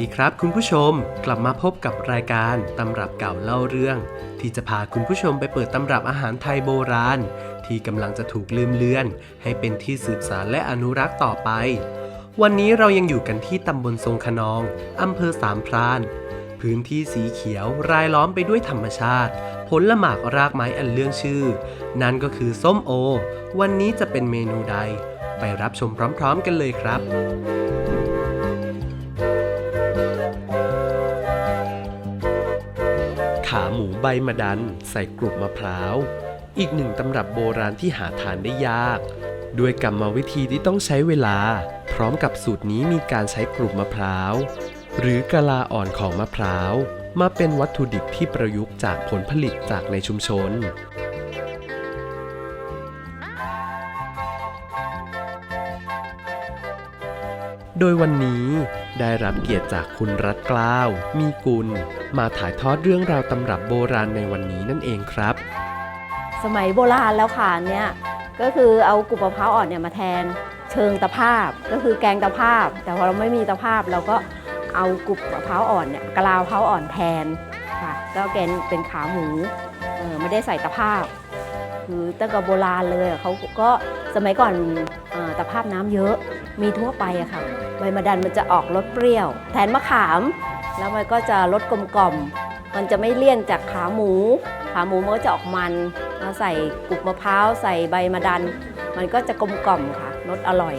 ดีครับคุณผู้ชม กลับมาพบกับรายการตำรับเก่าเล่าเรื่อง ที่จะพาคุณผู้ชมไปเปิดตำรับอาหารไทยโบราณ ที่กำลังจะถูกลืมเลือน ให้เป็นที่สืบสานและอนุรักษ์ต่อไป วันนี้เรายังอยู่กันที่ตำบลทรงขนองอำเภอสามพราน พื้นที่สีเขียวรายล้อมไปด้วยธรรมชาติ ผลละหมากรากไม้อันเรื่องชื่อ นั่นก็คือส้มโอ วันนี้จะเป็นเมนูใด ไปรับชมพร้อม ๆ กันเลยครับ ขาหมูใบมะดัน ใส่กรุบมะพร้าว อีกหนึ่งตำรับโบราณที่หาทานได้ยาก ด้วยกรรมวิธีที่ต้องใช้เวลา พร้อมกับสูตรนี้มีการใช้กรุบมะพร้าว หรือกะลาอ่อนของมะพร้าว มาเป็นวัตถุดิบที่ประยุกต์จากผลผลิตจากในชุมชน โดยวันนี้ได้รับเกียรติจากคุณรัตกล้าว มีกุล มาถ่ายทอดเรื่องราวตำรับโบราณในวันนี้นั่นเองครับ สมัยโบราณแล้วค่ะเนี่ยก็คือเอากุบมะพร้าวอ่อนเนี่ยมาแทนเชิงตะภาพก็คือแกงตะภาพ แต่พอเราไม่มีตะภาพเราก็เอากุบมะพร้าวอ่อนเนี่ยกะลาวมะพร้าวอ่อนแทนค่ะก็แกนเป็นขาหมูเออไม่ได้ใส่ตะภาพ คือตั้งแต่โบราณเลยเขาก็สมัยก่อนออตะภาพน้ำเยอะมีทั่วไปอะค่ะ ใบมะดันมันจะออกรสเปรี้ยว แทนมะขาม แล้วมันก็จะรสกลมกล่อม มันจะไม่เลี่ยนจากขาหมู ขาหมูมันก็จะออกมันเราใส่กลุบมะพร้าวใส่ใบมะดัน มันก็จะกลมกล่อมค่ะรสอร่อย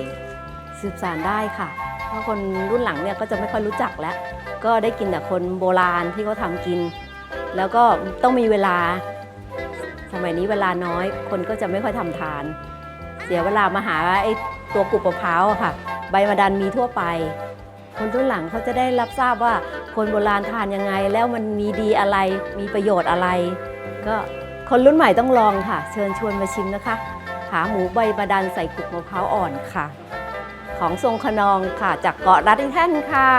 สืบสานได้ค่ะ เพราะคนรุ่นหลังเนี่ยก็จะไม่ค่อยรู้จักแล้ว ก็ได้กินแต่คนโบราณที่เขาทำกิน แล้วก็ต้องมีเวลา สมัยนี้เวลาน้อยคนก็จะไม่ค่อยทำทาน เสียเวลามาหาไอ้ตัวกลุบมะพร้าวค่ะ ใบมะดันมีทั่วไป คนรุ่นหลังเขาจะได้รับทราบว่าคนโบราณทานยังไง แล้วมันมีดีอะไรมีประโยชน์อะไร ก็คนรุ่นใหม่ต้องลองค่ะ เชิญชวนมาชิมนะคะ ขาหมูใบมะดันใส่กลุกมะพร้าวอ่อนค่ะ ของทรงขนองค่ะ จากเกาะรัดอินแท่นค่ะ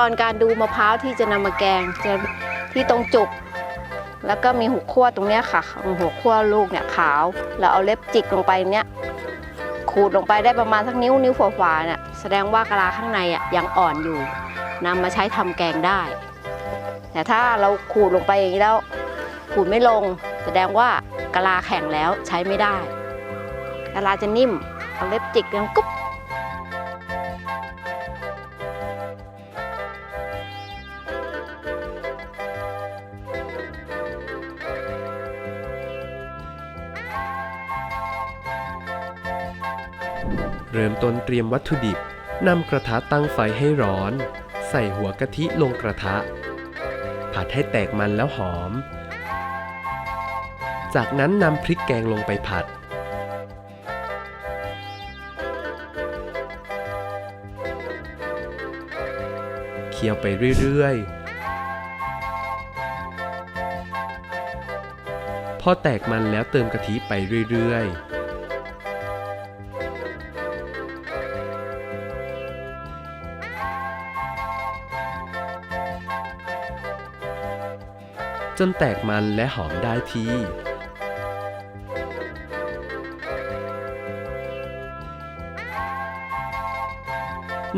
ตอนการดูมะพร้าวที่จะนำมาแกงจะที่ตรงจุก แล้วก็มีหัวขั้วตรงเนี้ยค่ะหัวขั้วลูกเนี่ยขาวแล้วเอาเล็บจิกลงไปเนี้ยขูดลงไปได้ประมาณสักนิ้วนิ้วฝาๆเนี่ยแสดงว่ากะลาข้างในอะยังอ่อนอยู่นำมาใช้ทำแกงได้ แต่ถ้าเราขูดลงไปอย่างนี้แล้ว ขูดไม่ลง แสดงว่ากะลาแข็งแล้วใช้ไม่ได้กะลาจะนิ่มเอาเล็บจิกยังกุ๊บ เริ่มต้นเตรียมวัตถุดิบนำกระทะตั้งไฟให้ร้อน ใส่หัวกะทิลงกระทะ ผัดให้แตกมันแล้วหอม จากนั้นนำพริกแกงลงไปผัด เคี่ยวไปเรื่อยๆ พอแตกมันแล้วเติมกะทิไปเรื่อยๆ จนแตกมันและหอมได้ที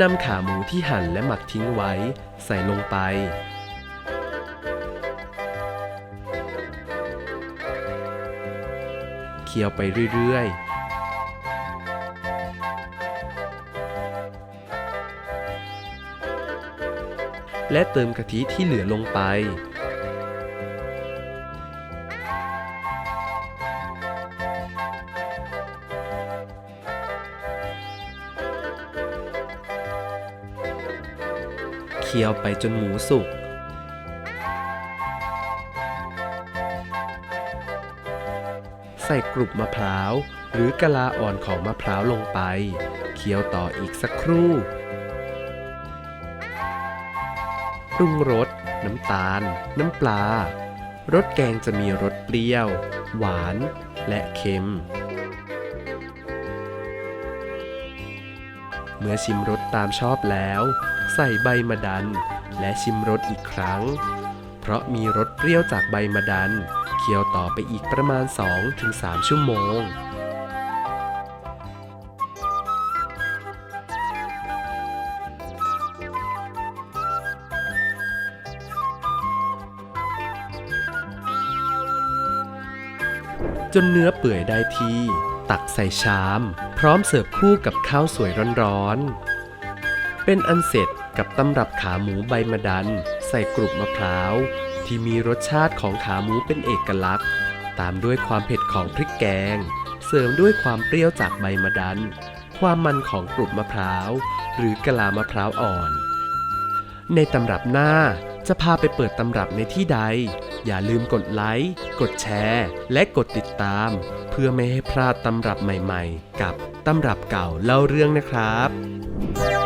นำขาหมูที่หั่นและหมักทิ้งไว้ ใส่ลงไป เคี่ยวไปเรื่อยๆ และเติมกะทิที่เหลือลงไป คี่ยวไปจนหมูสุก ใส่กรุบมะพร้าว หรือกะลาอ่อนของมะพร้าวลงไป เคี่ยวต่ออีกสักครู่ ปรุงรส น้ำตาล น้ำปลารสแกงจะมีรสเปรี้ยว หวาน และเค็ม เมื่อชิมรสตามชอบแล้ว ใส่ใบมะดัน และชิมรสอีกครั้ง เพราะมีรสเปรี้ยวจากใบมะดัน เคี่ยวต่อไปอีกประมาณ 2-3 ชั่วโมงจนเนื้อเปื่อยได้ที่ ตักใส่ชาม พร้อมเสิร์ฟคู่กับข้าวสวยร้อนๆ เป็นอันเสร็จกับตำรับขาหมูใบมะดัน ใส่กรุบมะพร้าว ที่มีรสชาติของขาหมูเป็นเอกลักษณ์ ตามด้วยความเผ็ดของพริกแกง เสริมด้วยความเปรี้ยวจากใบมะดัน ความมันของกรุบมะพร้าว หรือกะลามะพร้าวอ่อน ในตำรับหน้าจะพาไปเปิดตำรับในที่ใด อย่าลืมกดไลค์ กดแชร์ และกดติดตาม เพื่อไม่ให้พลาดตำรับใหม่ๆ กับตำรับเก่าเล่าเรื่องนะครับ